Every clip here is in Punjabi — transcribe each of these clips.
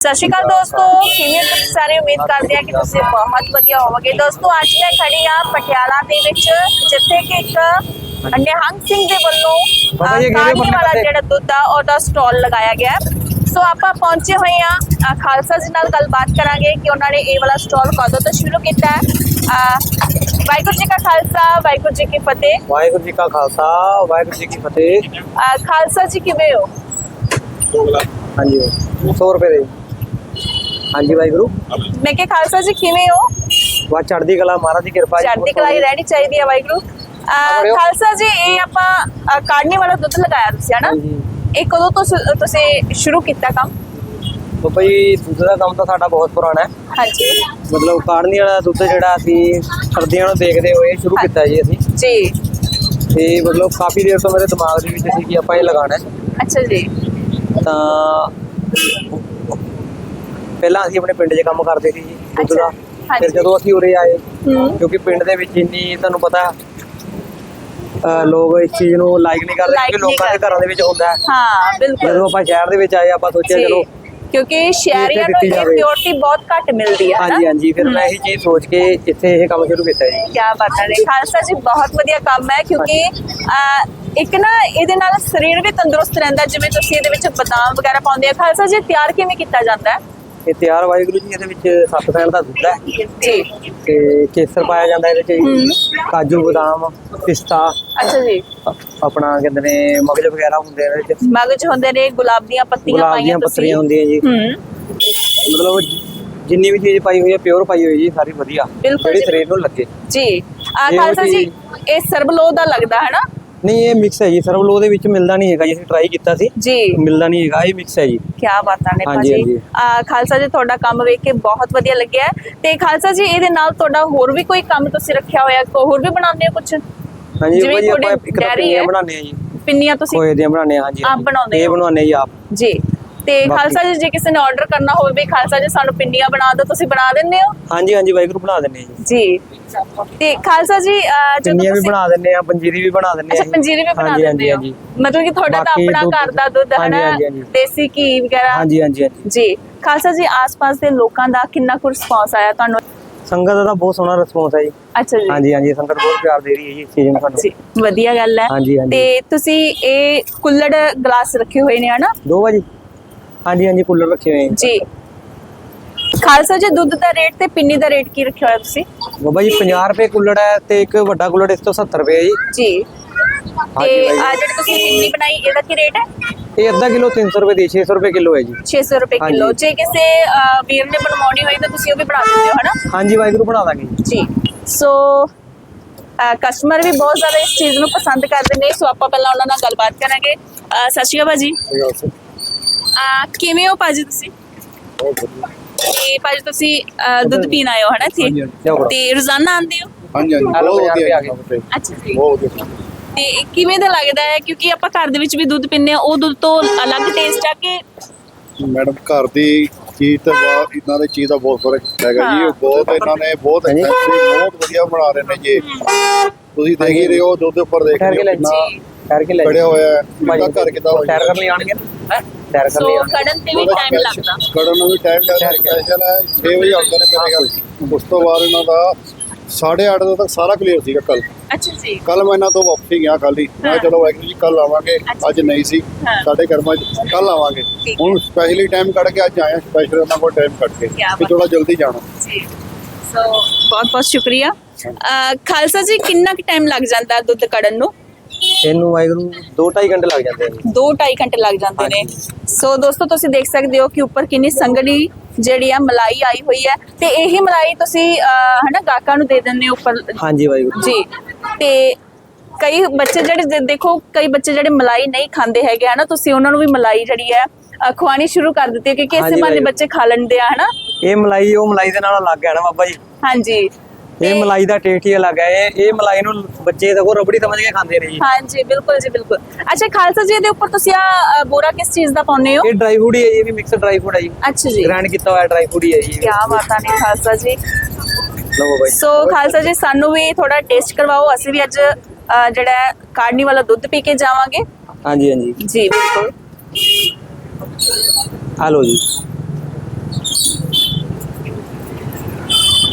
ਸਤਿ ਸ਼੍ਰੀ ਅਕਾਲ ਦੋਸਤੋ ਕਿਵੇਂ ਤੁਸੀਂ ਸਾਰੇ ਉਮੀਦ ਕਰਦੇ ਆ ਕਿ ਤੁਸੀਂ ਬਹੁਤ ਵਧੀਆ ਹੋਵੋਗੇ। ਦੋਸਤੋ ਅੱਜ ਮੈਂ ਖੜੀ ਆ ਪਟਿਆਲਾ ਦੇ ਵਿੱਚ ਜਿੱਥੇ ਕਿ ਇੱਕ ਨਿਹੰਗ ਸਿੰਘ ਦੇ ਵੱਲੋਂ ਬੰਨੇ ਵਾਲਾ? ਜਿਹੜਾ ਦੁੱਧ ਆ ਉਹਦਾ ਸਟਾਲ ਲਗਾਇਆ ਗਿਆ ਹੈ। ਸੋ ਆਪਾਂ ਪਹੁੰਚੇ ਹੋਏ ਆ ਖਾਲਸਾ ਜੀ ਨਾਲ ਗੱਲਬਾਤ ਕਰਾਂਗੇ ਕਿ ਉਹਨਾਂ ਨੇ ਇਹ ਵਾਲਾ ਸਟਾਲ ਕਦੋਂ ਤੋਂ ਸ਼ੁਰੂ ਕੀਤਾ ਹੈ। ਵਾਹਿਗੁਰੂ ਜੀ ਕਾ ਖਾਲਸਾ ਵਾਹਿਗੁਰੂ ਜੀ ਕੀ ਫਤਿਹ। ਵਾਹਿਗੁਰੂ ਜੀ ਕਾ ਖਾਲਸਾ ਵਾਹਿਗੁਰੂ ਜੀ ਕੀ ਫਤਿਹ। ਖਾਲਸਾ ਜੀ ਕਿਵੇਂ ਹੋ? ਹਾਂਜੀ। 100 ਰੁਪਏ ਦੇ। ਹਾਂਜੀ ਵਾਹਿਗੁਰੂ। ਮੈਂ ਕਿ ਖਾਲਸਾ ਜੀ ਕਿਵੇਂ ਹੋ? ਵਾ ਚੜ੍ਹਦੀ ਕਲਾ ਮਹਾਰਾਜ ਦੀ ਕਿਰਪਾ ਜੀ ਚੜ੍ਹਦੀ ਕਲਾ ਹੀ ਰਹਿਣੀ ਚਾਹੀਦੀ ਹੈ ਵਾਹਿਗੁਰੂ। ਖਾਲਸਾ ਜੀ ਇਹ ਆਪਾਂ ਅਹ ਕਾੜ੍ਹਨੀ ਵਾਲਾ ਦੁੱਧ ਲਗਾਇਆ ਤੁਸੀਂ ਹਨਾ ਇਹ ਕਦੋਂ ਤੋਂ ਤੁਸੀਂ ਸ਼ੁਰੂ ਕੀਤਾ ਕੰਮ? ਜੀ ਦੁੱਧ ਦਾ ਕੰਮ ਤਾਂ ਸਾਡਾ ਬਹੁਤ ਪੁਰਾਣਾ ਹੈ। ਹਾਂਜੀ। ਮਤਲਬ ਕਾੜਨੀ ਵਾਲਾ ਦੁੱਧ ਜਿਹੜਾ ਅਸੀਂ ਸਰਦੀਆਂ ਨੂੰ ਦੇਖਦੇ ਹੋਏ ਸ਼ੁਰੂ ਕੀਤਾ ਜੀ ਅਸੀਂ। ਜੀ। ਤੇ ਮਤਲਬ ਕਾਫੀ ਦੇਰ ਤੋਂ ਮੇਰੇ ਦਿਮਾਗ ਦੇ ਵਿੱਚ ਸੀ ਕਿ ਆਪਾਂ ਇਹ ਲਗਾਉਣਾ ਹੈ। ਅੱਛਾ ਜੀ। ਤਾਂ ਪਹਿਲਾਂ ਅਸੀਂ ਆਪਣੇ ਪਿੰਡ 'ਚ ਕੰਮ ਕਰਦੇ ਸੀ ਜੀ ਦੁੱਧ ਦਾ। ਫਿਰ ਜਦੋਂ ਅਸੀਂ ਉਰੇ ਆਏ ਹੂੰ। ਕਿਉਂਕਿ ਪਿੰਡ ਦੇ ਵਿੱਚ ਇੰਨੀ ਤੁਹਾਨੂੰ ਪਤਾ ਲੋਕ ਇਸ ਚੀਜ਼ ਨੂੰ ਲਾਈਕ ਨਹੀਂ ਕਰਦੇ ਕਿਉਂਕਿ ਲੋਕਾਂ ਦੇ। ਘਰਾਂ ਦੇ ਵਿੱਚ ਹੁੰਦਾ ਹੈ। ਹਾਂ ਬਿਲਕੁਲ। ਜਦੋਂ ਆਪਾਂ ਸ਼ਹਿਰ ਦੇ ਵਿੱਚ ਆਏ ਆਪਾਂ ਸੋਚਿਆ ਚਲੋ ਕਿਉਂਕਿ ਸ਼ਹਿਰੀਆਂ ਨੂੰ ਇਹ। ਪਿਓਰਟੀ ਬਹੁਤ ਘੱਟ ਮਿਲਦੀ ਹੈ ਹਾਂਜੀ ਹਾਂਜੀ ਫਿਰ ਮੈਂ ਇਹੀ ਚੀਜ਼ ਸੋਚ ਕੇ ਇੱਥੇ ਇਹ ਕੰਮ ਸ਼ੁਰੂ ਕੀਤਾ ਜੀ। ਕੀ ਬਾਤਾਂ ਨੇ ਖਾਲਸਾ ਜੀ ਬਹੁਤ ਵਧੀਆ ਕੰਮ ਹੈ ਕਿਉਂਕਿ ਇੱਕ ਨਾ ਇਹਦੇ ਨਾਲ ਸਰੀਰ ਵੀ ਤੰਦਰੁਸਤ ਰਹਿੰਦਾ ਜਿਵੇਂ ਤੁਸੀਂ ਇਹਦੇ ਵਿੱਚ ਬਦਾਮ ਵਗੈਰਾ ਪਾਉਂਦੇ ਆ। ਖਾਲਸਾ ਜੀ ਤਿਆਰ ਕਿਵੇਂ ਕੀਤਾ ਜਾਂਦਾ ਹੈ? ਇਹ ਤਿਆਰ ਵਾਹਿਗੁਰੂ ਜੀ ਇਹਦੇ ਵਿੱਚ ਸੱਤ ਸੈਣ ਦਾ ਦੁੱਧ ਹੈ। ਜੀ ਤੇ ਕੇਸਰ ਪਾਇਆ ਜਾਂਦਾ ਇਹਦੇ ਚ। ਕਾਜੂ ਬਦਾਮ ਪਿਸਤਾ। ਅੱਛਾ ਜੀ। ਆਪਣਾ ਕਹਿੰਦੇ ਨੇ ਮਗਜ ਵਗੈਰਾ ਹੁੰਦੇ ਨੇ ਇਹਦੇ ਚ ਮਗਜ ਹੁੰਦੇ ਨੇ ਗੁਲਾਬ ਦੀਆਂ ਪੱਤੀਆਂ ਗੁਲਾਬ ਪਾਈਆਂ ਦੀਆਂ ਤੁਸੀਂ। ਪੱਤੀਆਂ ਹੁੰਦੀਆਂ ਜੀ। ਹੂੰ। ਮਤਲਬ ਜਿੰਨੀ ਵੀ ਚੀਜ਼ ਪਾਈ ਹੋਈ ਹੈ ਪਿਓਰ ਪਾਈ ਹੋਈ ਜੀ ਸਾਰੀ ਵਧੀਆ। ਬਿਲਕੁਲ ਜਿਹੜੀ। ਸਰੀਰ ਨੂੰ ਲੱਗੇ। ਜੀ। ਆ ਖਾਲਸਾ ਜੀ ਇਹ ਸਰਬਲੋ ਦਾ ਲੱਗਦਾ ਹੈ ਨਾ ਨਹੀਂ ਇਹ ਮਿਕਸ ਹੈ ਜੀ। ਸਰਵਲੋ ਦੇ ਵਿੱਚ ਮਿਲਦਾ ਨਹੀਂ ਹੈਗਾ ਜੀ। ਅਸੀਂ ਟਰਾਈ ਕੀਤਾ ਸੀ। ਜੀ। ਮਿਲਦਾ ਨਹੀਂ ਹੈਗਾ ਇਹ ਮਿਕਸ ਹੈ ਜੀ। ਕੀ ਬਾਤਾਂ ਨੇ ਹਾਂਜੀ, ਭਾਜੀ। ਹਾਂਜੀ। ਆ ਖਾਲਸਾ ਜੀ ਤੁਹਾਡਾ ਕੰਮ ਵੇਖ ਕੇ ਬਹੁਤ ਵਧੀਆ ਲੱਗਿਆ। ਹੈ। ਤੇ ਖਾਲਸਾ ਜੀ ਇਹਦੇ ਨਾਲ ਤੁਹਾਡਾ ਹੋਰ ਵੀ ਕੋਈ ਕੰਮ ਤੁਸੀਂ ਰੱਖਿਆ ਹੋਇਆ? ਕੋ- ਹੋਰ ਵੀ ਬਣਾਉਂਦੇ ਹੋ ਕੁਝ ਹਾਂਜੀ ਜਿਵੇਂ ਭਾਜੀ ਆਪਾਂ ਤੁਹਾਡੀ ਇੱਕ ਤਾਂ ਡੈਰੀ ਪਿੰਨੀਆਂ ਹੈ। ਬਣਾਉਂਦੇ ਆ ਜੀ। ਪਿੰਨੀਆਂ ਤੁਸੀਂ ਖੋਏ ਦੀਆਂ ਬਣਾਉਂਦੇ ਆ ਹਾਂਜੀ ਆਪ ਹਾਂਜੀ। ਬਣਾਉਂਦੇ ਇਹ ਹੋ? ਬਣਾਉਂਦੇ ਆ ਜੀ ਆਪ। ਜੀ। ਤੇ ਖਾਲਸਾ ਜੀ ਜੇ ਕਿਸੇ ਨੇ ਆਰਡਰ ਕਰਨਾ ਹੋਵੇ ਵੀ ਖਾਲਸਾ ਜੀ ਸਾਨੂੰ ਪਿੰਨੀਆਂ ਬਣਾ ਦਿਓ ਤੁਸੀਂ ਬਣਾ ਦਿੰਦੇ ਹੋ? ਹਾਂਜੀ ਹਾਂਜੀ ਵਾਹਿਗੁਰੂ ਬਣਾ ਦਿੰਦੇ ਆ ਜੀ। ਜੀ। ਤੇ ਖਾਲਸਾ ਜੀ ਜਦੋਂ ਪਿੰਨੀਆਂ ਵੀ ਬਣਾ ਦਿੰਦੇ ਆ ਪੰਜੀਰੀ ਵੀ ਬਣਾ ਦਿੰਦੇ ਆ ਅੱਛਾ। ਪੰਜੀਰੀ ਵੀ ਬਣਾ ਦਿੰਦੇ ਹਾਂਜੀ, ਮਤਲਬ ਕਿ ਤੁਹਾਡਾ ਤਾਂ ਆਪਣਾ ਘਰ ਦਾ ਦੁੱਧ ਹੈ ਨਾ। ਦੇਸੀ ਘੀ ਵਗੈਰਾ। ਹਾਂਜੀ ਹਾਂਜੀ ਜੀ। ਖਾਲਸਾ ਜੀ ਆਸ-ਪਾਸ ਦੇ ਲੋਕਾਂ ਦਾ ਕਿੰਨਾ ਕੁ ਰਿਸਪੌਂਸ ਆਇਆ ਤੁਹਾਨੂੰ? ਸੰਗਤ ਦਾ ਬਹੁਤ ਸੋਹਣਾ ਰਿਸਪੌਂਸ ਹੈ ਜੀ। ਅੱਛਾ ਜੀ। ਹਾਂਜੀ ਹਾਂਜੀ ਸੰਗਤ ਬਹੁਤ ਪਿਆਰ ਦੇ ਰਹੀ ਹੈ ਜੀ ਇਸ ਚੀਜ਼ ਨੂੰ ਸਾਨੂੰ। ਜੀ ਵਧੀਆ ਗੱਲ ਹੈ। ਤੇ ਤੁਸੀਂ ਇਹ ਕੁੱਲੜ ਗਲਾਸ ਰੱਖੇ ਹੋਏ ਨੇ ਹਨਾ? ਦੋ ਵਾਜੀ ਹਾਂਜੀ ਹਾਂਜੀ ਕੂਲਰ ਰੱਖੇ ਹੋਏ ਆ। ਜੀ। ਖਾਲਸਾ ਜੀ ਦੁੱਧ ਦਾ ਰੇਟ ਤੇ ਪਿੰਨੀ ਦਾ ਰੇਟ ਕੀ ਰੱਖਿਆ ਹੋਇਆ ਤੁਸੀਂ? ਬਾਬਾ ਜੀ 50 ਰੁਪਏ ਕੂਲਰ ਹੈ ਤੇ ਇੱਕ ਵੱਡਾ ਕੂਲਰ ਇਸ ਤੋਂ 70 ਰੁਪਏ ਹੈ ਜੀ। ਜੀ। ਤੇ। ਆ ਜਿਹੜੀ ਤੁਸੀਂ ਪਿੰਨੀ ਬਣਾਈ ਇਹਦਾ ਕੀ ਰੇਟ ਹੈ? ਇਹ ਅੱਧਾ ਕਿਲੋ 300 ਰੁਪਏ ਦੀ 600 ਰੁਪਏ ਕਿਲੋ ਹੈ ਜੀ। 600 ਰੁਪਏ। ਕਿਲੋ। ਜੇ ਕਿਸੇ ਅਹ, ਵੀਰ ਨੇ ਬਣਵਾਉਣੀ ਹੋਈ ਤਾਂ ਤੁਸੀਂ ਉਹ ਵੀ ਬਣਾ ਸਕਦੇ ਹੋ ਹਨਾ? ਹਾਂਜੀ ਵਾਹਿਗੁਰੂ ਬਣਾ ਦਾਂਗੇ ਜੀ। ਜੀ। ਸੋ ਕਸਟਮਰ ਵੀ ਬਹੁਤ ਜ਼ਿਆਦਾ ਇਸ ਚੀਜ਼ ਨੂੰ ਪਸੰਦ ਕਰਦੇ ਨੇ। ਸੋ ਆਪਾਂ ਪਹਿਲਾਂ ਉਹਨਾਂ ਨਾਲ ਗੱਲਬਾਤ ਕਰਾਂਗੇ। ਅਹ, ਸਤਿ ਸ਼੍ਰੀ ਅਕਾਲ ਭਾਜੀ। ਅਹ, ਕਿਵੇਂ ਹੋ ਭਾਜੀ ਤੁਸੀਂ? ਤੇ ਭਾਜੀ ਤੁਸੀਂ ਅਹ, ਦੁੱਧ ਪੀਣ ਆਏ ਹੋ ਹਨਾ ਇੱਥੇ? ਤੇ ਰੋਜ਼ਾਨਾ ਆਉਂਦੇ ਹੋ? ਹਾਂਜੀ ਹਾਂਜੀ ਬਹੁਤ ਵਧੀਆ। ਰੁਪਏ ਆ। ਜੀ ਅੱਛਾ ਜੀ। ਬਹੁਤ ਵਧੀਆ। ਤੇ ਕਿਵੇਂ ਦਾ ਲੱਗਦਾ ਹੈ? ਕਿਉਂਕਿ ਆਪਾਂ ਘਰ ਦੇ ਵਿੱਚ ਵੀ ਦੁੱਧ ਪੀਂਦੇ ਆ ਉਹ ਦੁੱਧ ਤੋਂ ਅਲੱਗ ਟੇਸਟ ਆ ਕਿ ਮੈਡਮ ਘਰ ਦੀ ਚੀਜ਼ ਤੇ ਬਾਹਰ ਇਹਨਾਂ ਦੀ ਚੀਜ਼ ਦਾ ਬਹੁਤ ਫ਼ਰਕ ਹੈਗਾ ਜੀ। ਹਾਂ। ਇਹ ਬਹੁਤ ਇਹਨਾਂ ਨੇ ਬਹੁਤ। ਐਕਸੈਂਸਿਵ ਬਹੁਤ ਵਧੀਆ ਬਣਾ ਰਹੇ ਨੇ ਜੀ। ਤੁਸੀਂ ਦੇਖ ਹੀ ਰਹੇ ਹੋ ਦੁੱਧ ਦੇ ਉੱਪਰ ਦੇਖ ਠਹਿਰ ਕੇ ਰਹੇ ਲੈ ਹੋ ਕਿੰਨਾ ਜੀ। ਠਹਿਰ ਕੇ ਲੈ ਖੜਿਆ ਹੋਇਆ ਹੈ। ਕਿੰਨਾ ਘਰ ਕਿਦਾਂ ਠਹਿਰ ਕਰਨ ਲਈ ਆਣਗੇ ਹੈਂ? ਠਹਿਰ ਕਰਨ ਸੋ ਲਈ ਆਉਣਗੇ। ਕੜਨ ਤੇ ਵੀ ਟਾਈਮ ਲੱਗਦਾ। ਕੜਨ ਨੂੰ ਵੀ ਟਾਈਮ ਲੱਗਦਾ। ਸਪੈਸ਼ਲ ਹੈ 6 ਵਜੇ ਆਉਂਦੇ ਨੇ ਮੇਰੇ ਘਰ ਉਸ ਤੋਂ ਬਾਅਦ ਇਹਨਾਂ ਦਾ 8:30 ਵਜੇ ਤੱਕ ਸਾਰਾ ਕਲੀਅਰ ਸੀਗਾ ਕੱਲ ਅੱਛਾ ਜੀ। ਕੱਲ ਮੈਂ ਇਹਨਾਂ ਤੋਂ ਵਾਪਸ ਹੀ ਗਿਆ ਖਾਲੀ ਮੈਂ ਕਿਹਾ ਚਲੋ ਵਾਹਿਗੁਰੂ ਜੀ ਕੱਲ ਆਵਾਂਗੇ। ਅੱਜ ਨਹੀਂ ਸੀ। ਹਾਂ। ਸਾਡੇ ਕਰਮਾਂ 'ਚ ਕੱਲ ਆਵਾਂਗੇ। ਠੀਕ ਹੁਣ ਸਪੈਸ਼ਲੀ ਟਾਈਮ ਕੱਢ ਕੇ ਅੱਜ ਆਇਆ ਸਪੈਸ਼ਲ ਉਹਨਾਂ ਕੋਲ ਟਾਈਮ ਕੱਢ ਕੇ ਕਿਆ ਕਿ ਬਾਤ ਥੋੜਾ ਜਲਦੀ ਜਾਣਾ। ਜੀ। ਸੋ ਬਹੁਤ ਬਹੁਤ ਸ਼ੁਕਰੀਆ ਖਾਲਸਾ ਜੀ ਕਿੰਨਾ ਕੁ ਟਾਈਮ ਲੱਗ ਜਾਂਦਾ ਦੁੱਧ ਕੜਨ ਨੂੰ? ਇਹਨੂੰ ਵਾਹਿਗੁਰੂ 2.5 ਘੰਟੇ ਲੱਗ ਜਾਂਦੇ ਜੀ 2.5 ਘੰਟੇ ਲੱਗ ਜਾਂਦੇ ਨੇ। ਸੋ ਦੋਸਤੋ ਤੁਸੀਂ ਦੇਖ ਸਕਦੇ ਹੋ ਕਿ ਉੱਪਰ ਕਿੰਨੀ ਸੰਘਣੀ ਜਿਹੜੀ ਆ ਮਲਾਈ ਆਈ ਹੋਈ ਹੈ। ਤੇ ਇਹੀ ਮਲਾਈ ਤੁਸੀਂ ਹਨਾ ਗਾਹਕਾਂ ਨੂੰ ਦੇ ਦਿੰਦੇ ਹੋ ਉੱਪਰ। ਹਾਂਜੀ ਵਾਹਿਗੁਰੂ। ਜੀ। ਤੇ ਕਈ ਬੱਚੇ ਜਿਹੜੇ ਦੇਖੋ ਕਈ ਬੱਚੇ ਜਿਹੜੇ ਮਲਾਈ ਨਹੀਂ ਖਾਂਦੇ ਹੈਗੇ ਹਨਾ ਤੁਸੀਂ ਉਹਨਾਂ ਨੂੰ ਵੀ ਮਲਾਈ ਜਿਹੜੀ ਹੈ ਅਹ, ਖਵਾਉਣੀ ਸ਼ੁਰੂ ਕਰ ਦਿੱਤੀ ਹੈ ਕਿਉਂਕਿ ਇਸੇ ਭਾਈ। ਬੱਚੇ ਖਾ ਲੈਂਦੇ ਆ ਹਨਾ। ਇਹ ਮਲਾਈ ਉਹ ਮਲਾਈ ਦੇ ਨਾਲ ਅਲੱਗ ਹੈ ਨਾ ਬਾਬਾ ਜੀ। ਹਾਂਜੀ। ਇਹ ਮਲਾਈ ਦਾ ਟੇਸਟ ਹੀ ਅਲੱਗ ਹੈ। ਇਹ ਇਹ ਮਲਾਈ ਨੂੰ ਬੱਚੇ ਸਗੋਂ ਰਬੜੀ ਸਮਝ ਕੇ ਖਾਂਦੇ ਨੇ ਜੀ। ਹਾਂਜੀ ਬਿਲਕੁਲ ਜੀ ਬਿਲਕੁਲ। ਅੱਛਾ ਖਾਲਸਾ ਜੀ ਇਹਦੇ ਉੱਪਰ ਤੁਸੀਂ ਆ ਬੋਰਾ ਕਿਸ ਚੀਜ਼ ਦਾ ਪਾਉਂਦੇ ਹੋ? ਇਹ ਡਰਾਈ ਫੂਡ ਹੀ ਹੈ ਜੀ ਇਹ ਵੀ ਮਿਕਸ ਡਰਾਈ ਫੂਡ ਹੈ ਜੀ। ਅੱਛਾ ਜੀ। ਗ੍ਰਾਈਂਡ ਕੀਤਾ ਹੋਇਆ ਡਰਾਈ ਫੂਡ ਹੀ ਹੈ ਜੀ। ਕੀ ਬਾਤਾਂ ਨੇ ਖਾਲਸਾ ਜੀ। ਲਓ ਬਾਈ। ਸੋ ਖਾਲਸਾ ਜੀ ਸਾਨੂੰ ਵੀ ਥੋੜਾ ਟੇਸਟ ਕਰਵਾਓ। ਅਸੀਂ ਵੀ ਅੱਜ ਜਿਹੜਾ ਕਾੜਨੀ ਵਾਲਾ ਦੁੱਧ ਪੀ ਕੇ ਜਾਵਾਂਗੇ। ਹਾਂਜੀ ਹਾਂਜੀ। ਜੀ ਬਿਲਕੁਲ। ਆ ਲਓ ਜੀ।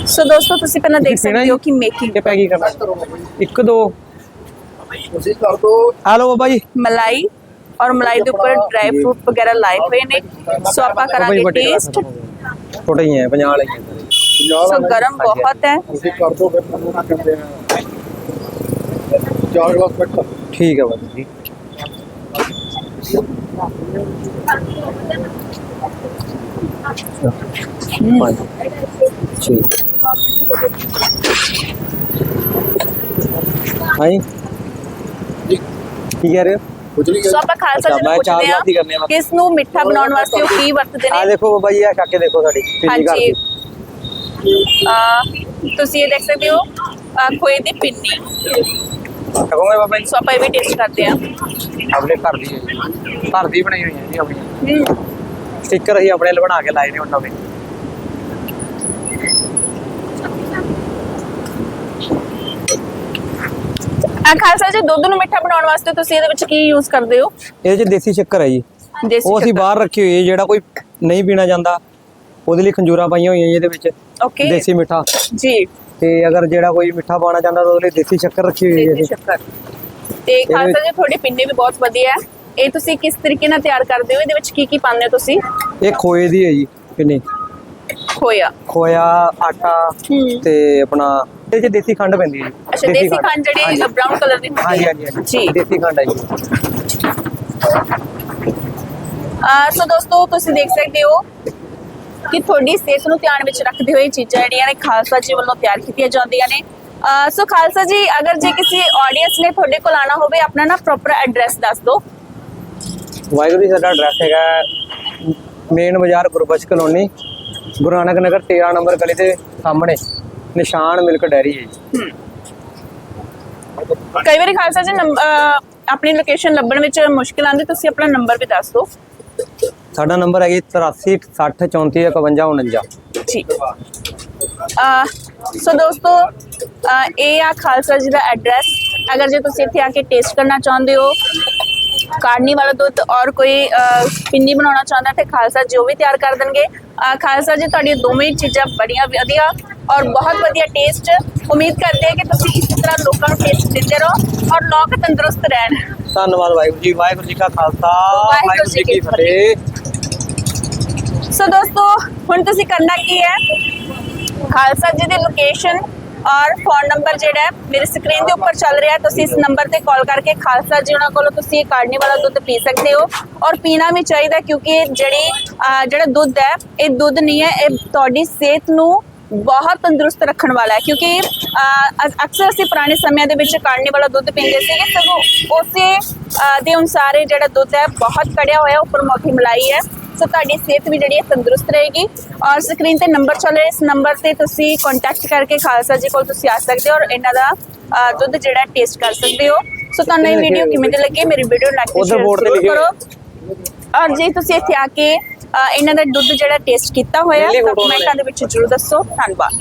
ਸੋ ਦੋਸਤੋ ਤੁਸੀਂ ਪਹਿਲਾਂ ਦੇਖ ਤੁਸੀਂ ਪੀਣਾ ਸਕਦੇ ਹੋ ਜੀ? ਕਿ ਮੇਕਿੰਗ ਕਿ ਪੈਕਿੰਗ ਕਰਨਾ ਕਰੋ ਬਾਬਾ ਜੀ ਇੱਕ ਦੋ ਤੁਸੀਂ ਕਰ ਦੋ ਆ ਲਓ ਬਾਬਾ ਜੀ ਮਲਾਈ ਔਰ ਮਲਾਈ ਦੇ ਉੱਪਰ ਡਰਾਈ ਫਰੂਟ ਵਗੈਰਾ ਲਾਏ ਹੋਏ ਨੇ ਸੋ ਆਪਾਂ ਬਾਬਾ ਜੀ ਕਰਾਂਗੇ ਵੱਡੇ ਗਲਾਸ ਟੇਸਟ ਛੋਟੇ ਹੀ ਹੈ 50 ਵਾਲੇ ਹੀ ਹੈ ਸਾਰੇ। 50 ਸੋ ਵਾਲਾ ਗਰਮ ਬਹੁਤ ਹੈ ਤੁਸੀਂ ਕਰ ਦੋ ਫਿਰ ਮੈਨੂੰ ਨਾ ਕਹਿੰਦੇ ਆ ਚਾਰ ਗਲਾਸ ਪੈਕ ਕਰ ਠੀਕ ਹੈ ਬਾਬਾ ਜੀ ਪੰਜ ਛੇ ਹਾਂਜੀ। ਕੀ ਕਹਿ ਰਹੇ ਹੋ? ਕੁਝ ਨਹੀਂ ਸੋ ਆਪਾਂ ਖਾਲਸਾ ਜੀ ਨੂੰ ਪੁੱਛਦੇ ਗਲਾਸ ਹੀ ਕਰਨੇ ਆ। ਹਾਂ ਬਸ। ਕਿ ਇਸ ਨੂੰ ਮਿੱਠਾ ਬਣਾਉਣ ਵਾਸਤੇ ਉਹ ਕੀ ਵਰਤਦੇ ਆ ਨੇ ਦੇਖੋ ਬਾਬਾ ਜੀ ਆ ਛੱਕ ਕੇ ਦੇਖੋ ਸਾਡੀ ਹਾਂਜੀ। ਅਹ ਤੁਸੀਂ ਇਹ ਦੇਖ ਸਕਦੇ ਹੋ ਖੋਏ ਦੀ ਪਿੰਨੀ। ਕਹੋਗੇ ਬਾਬਾ ਜੀ। ਸੋ ਆਪਾਂ ਇਹ ਵੀ ਟੇਸਟ ਕਰਦੇ ਹਾਂ। ਆਪਣੇ ਘਰ ਦੀ। ਘਰ ਦੀ ਬਣਾਈ ਹੋਈ ਹੈ ਜੀ ਆਪਣੀ। ਹਮ, ਸਟicker ਅਸੀਂ ਆਪਣੇ ਲਈ ਬਣਾ ਕੇ ਲਾਏ ਨੇ ਉਹਨਾਂ ਦੇ ਅਹ ਖਾਲਸਾ ਜੀ ਦੁੱਧ ਨੂੰ ਮਿੱਠਾ ਬਣਾਉਣ ਵਾਸਤੇ ਤੁਸੀਂ ਇਹਦੇ ਵਿੱਚ ਕੀ ਯੂਜ਼ ਕਰਦੇ ਹੋ? ਇਹਦੇ ਚ ਦੇਸੀ ਸ਼ੱਕਰ ਹੈ ਜੀ। ਦੇਸੀ ਉਹ ਅਸੀਂ ਬਾਹਰ ਰੱਖੀ ਹੋਈ ਹੈ ਜਿਹੜਾ ਕੋਈ ਨਹੀਂ ਪੀਣਾ ਜਾਂਦਾ ਉਹਦੇ ਲਈ ਖੰਜੂਰਾ ਪਾਈਆਂ ਹੋਈਆਂ ਜੀ ਇਹਦੇ ਵਿੱਚ। ਓਕੇ ਦੇਸੀ ਮਿੱਠਾ। ਜੀ। ਤੇ ਅਗਰ ਜਿਹੜਾ ਕੋਈ ਮਿੱਠਾ ਪਾਣਾ ਚਾਹੁੰਦਾ ਤਾਂ ਉਹਦੇ ਲਈ ਦੇਸੀ ਸ਼ੱਕਰ ਰੱਖੀ ਹੋਈ ਹੈ ਦੇਸੀ ਜੀ ਸ਼ੱਕਰ। ਤੇ ਖਾਲਸਾ ਜੀ ਤੁਹਾਡੀ ਪਿੰਨੀ ਵੀ ਬਹੁਤ ਵਧੀਆ ਹੈ। ਇਹ ਤੁਸੀਂ ਕਿਸ ਤਰੀਕੇ ਨਾਲ ਤਿਆਰ ਕਰਦੇ ਹੋ? ਇਹਦੇ ਵਿੱਚ ਕੀ ਕੀ ਪਾਉਂਦੇ ਹੋ ਤੁਸੀਂ? ਇਹ ਖੋਏ ਦੀ ਹੈ ਜੀ ਕਿੰਨੀ ਖੋਇਆ। ਖੋਇਆ ਆਟਾ। ਤੇ ਆਪਣਾ ਇਹਦੇ ਚ ਦੇਸੀ ਖੰਡ ਪੈਂਦੀ ਹੈ ਜੀ। ਅੱਛਾ ਦੇਸੀ ਖੰਡ। ਜਿਹੜੀ। ਬ੍ਰਾਊਨ ਕਲਰ ਦੀ ਹੁੰਦੀ ਹਾਂਜੀ ਹੈ। ਹਾਂਜੀ ਹਾਂਜੀ ਜੀ ਦੇਸੀ ਖੰਡ ਹੈ ਜੀ। ਅਹ ਸੋ ਦੋਸਤੋ ਤੁਸੀਂ ਦੇਖ ਸਕਦੇ ਹੋ ਕਿ ਤੁਹਾਡੀ ਸਿਹਤ ਨੂੰ ਧਿਆਨ ਵਿੱਚ ਰੱਖਦੇ ਹੋਏ ਚੀਜ਼ਾਂ ਜਿਹੜੀਆਂ ਨੇ ਖਾਲਸਾ ਜੀ ਵੱਲੋਂ ਤਿਆਰ ਕੀਤੀਆਂ ਜਾਂਦੀਆਂ ਨੇ। ਸੋ ਖਾਲਸਾ ਜੀ ਅਗਰ ਜੇ ਕਿਸੇ ਆਡੀਅנס ਨੇ ਤੁਹਾਡੇ ਕੋਲ ਆਣਾ ਹੋਵੇ ਆਪਣਾ ਨਾ ਪ੍ਰੋਪਰ ਐਡਰੈਸ ਦੱਸ ਦਿਓ। ਵਾਹਿਗੁਰੂ ਜੀ ਸਾਡਾ ਐਡਰੈਸ ਹੈਗਾ ਮੇਨ ਬਾਜ਼ਾਰ ਗੁਰਬਖਸ਼ ਕਲੋਨੀ ਗੁਰੂ ਨਾਨਕ ਨਗਰ 13 ਨੰਬਰ ਗਲੀ ਦੇ ਸਾਹਮਣੇ। ਨਿਸ਼ਾਨ ਮਿਲਕ ਡੈਰੀ ਹੈ ਜੀ। ਕਈ ਵਾਰੀ ਖਾਲਸਾ ਜੀ ਨੰਬ- ਅਹ ਆਪਣੀ ਲੋਕੇਸ਼ਨ ਲੱਭਣ ਵਿੱਚ ਮੁਸ਼ਕਿਲ ਆਉਂਦੀ ਤੁਸੀਂ ਆਪਣਾ ਨੰਬਰ ਵੀ ਦੱਸ ਦਿਓ। ਸਾਡਾ ਨੰਬਰ ਹੈ ਜੀ 83 60 34 51 49 ਜੀ। ਅਹ ਸੋ ਦੋਸਤੋ ਅਹ ਇਹ ਆ ਖਾਲਸਾ ਜੀ ਦਾ ਐਡਰੈਸ ਅਗਰ ਜੇ ਤੁਸੀਂ ਇੱਥੇ ਆ ਕੇ ਟੇਸਟ ਕਰਨਾ ਚਾਹੁੰਦੇ ਹੋ ਕਾੜਨੀ ਵਾਲਾ ਦੁੱਧ ਔਰ ਕੋਈ ਅਹ, ਪਿੰਨੀ ਬਣਾਉਣਾ ਚਾਹੁੰਦਾ ਤੇ ਖਾਲਸਾ ਜੀ ਉਹ ਵੀ ਤਿਆਰ ਕਰ ਦੇਣਗੇ। ਅਹ, ਖਾਲਸਾ ਜੀ ਤੁਹਾਡੀ ਦੋਵੇਂ ਚੀਜ਼ਾਂ ਬੜੀਆਂ ਵਧੀਆ ਔਰ ਬਹੁਤ ਵਧੀਆ ਟੇਸਟ ਉਮੀਦ ਕਰਦੇ ਹਾਂ ਕਿ ਤੁਸੀਂ ਇਸੇ ਤਰ੍ਹਾਂ ਲੋਕਾਂ ਨੂੰ ਟੇਸਟ ਦਿੰਦੇ ਰਹੋ ਔਰ ਲੋਕ ਤੰਦਰੁਸਤ ਰਹਿਣ। ਧੰਨਵਾਦ ਵਾਹਿਗੁਰੂ ਜੀ ਵਾਹਿਗੁਰੂ ਜੀ ਕਾ ਖਾਲਸਾ ਵਾਹਿਗੁਰੂ ਜੀ ਕੀ ਫਤਿਹ। ਸੋ ਦੋਸਤੋ ਹੁਣ ਤੁਸੀਂ ਕਰਨਾ ਕੀ ਹੈ? ਖਾਲਸਾ ਜੀ ਦੀ ਲੋਕੇਸ਼ਨ ਔਰ ਫੋਨ ਨੰਬਰ ਜਿਹੜਾ ਹੈ ਮੇਰੀ ਸਕਰੀਨ ਦੇ ਉੱਪਰ ਚੱਲ ਰਿਹਾ ਤੁਸੀਂ ਇਸ ਨੰਬਰ ਤੇ ਕਾਲ ਕਰਕੇ ਖਾਲਸਾ ਜੀ ਉਹਨਾਂ ਕੋਲੋਂ ਤੁਸੀਂ ਇਹ ਕਾੜਨੀ ਵਾਲਾ ਦੁੱਧ ਪੀ ਸਕਦੇ ਹੋ। ਔਰ ਪੀਣਾ ਵੀ ਚਾਹੀਦਾ ਕਿਉਂਕਿ ਜਿਹੜੀ ਜਿਹੜਾ ਦੁੱਧ ਹੈ ਇਹ ਦੁੱਧ ਨਹੀਂ ਹੈ ਇਹ ਤੁਹਾਡੀ ਸਿਹਤ ਨੂੰ ਬਹੁਤ ਤੰਦਰੁਸਤ ਰੱਖਣ ਵਾਲਾ ਹੈ ਕਿਉਂਕਿ ਅਕਸਰ ਅਸੀਂ ਪੁਰਾਣੇ ਸਮਿਆਂ ਦੇ ਵਿੱਚ ਕਾੜਨੀ ਵਾਲਾ ਦੁੱਧ ਪੀਂਦੇ ਸੀਗੇ ਸਗੋਂ ਉਸੇ ਦੇ ਅਨੁਸਾਰ ਜਿਹੜਾ ਦੁੱਧ ਹੈ ਬਹੁਤ ਕੜਿਆ ਹੋਇਆ ਉੱਪਰ ਮੋਟੀ ਮਲਾਈ ਹੈ। ਸੋ ਤੁਹਾਡੀ ਸਿਹਤ ਵੀ ਜਿਹੜੀ ਹੈ ਤੰਦਰੁਸਤ ਰਹੇਗੀ। ਔਰ ਸਕਰੀਨ ਤੇ ਨੰਬਰ ਚੱਲ ਰਿਹਾ ਇਸ ਨੰਬਰ ਤੇ ਤੁਸੀਂ ਕੰਟੈਕਟ ਕਰਕੇ ਖਾਲਸਾ ਜੀ ਕੋਲ ਤੁਸੀਂ ਆ ਸਕਦੇ ਹੋ ਔਰ ਇਹਨਾਂ ਦਾ ਦੁੱਧ ਜਿਹੜਾ ਟੇਸਟ ਕਰ ਸਕਦੇ ਹੋ। ਸੋ ਤੁਹਾਨੂੰ ਇਹ ਵੀਡੀਓ ਕਿਵੇਂ ਦੀ ਲੱਗੀ? ਮੇਰੀ ਵੀਡੀਓ ਲਾਈਕ ਤੇ ਸ਼ੇਅਰ ਕਰੋ। ਔਰ ਜੇ ਤੁਸੀਂ ਇੱਥੇ ਆ ਕੇ ਇਹਨਾਂ ਦਾ ਦੁੱਧ ਜਿਹੜਾ ਟੇਸਟ ਕੀਤਾ ਹੋਇਆ ਤਾਂ ਕਮੈਂਟਾਂ ਦੇ ਵਿੱਚ ਜ਼ਰੂਰ ਦੱਸੋ। ਧੰਨਵਾਦ।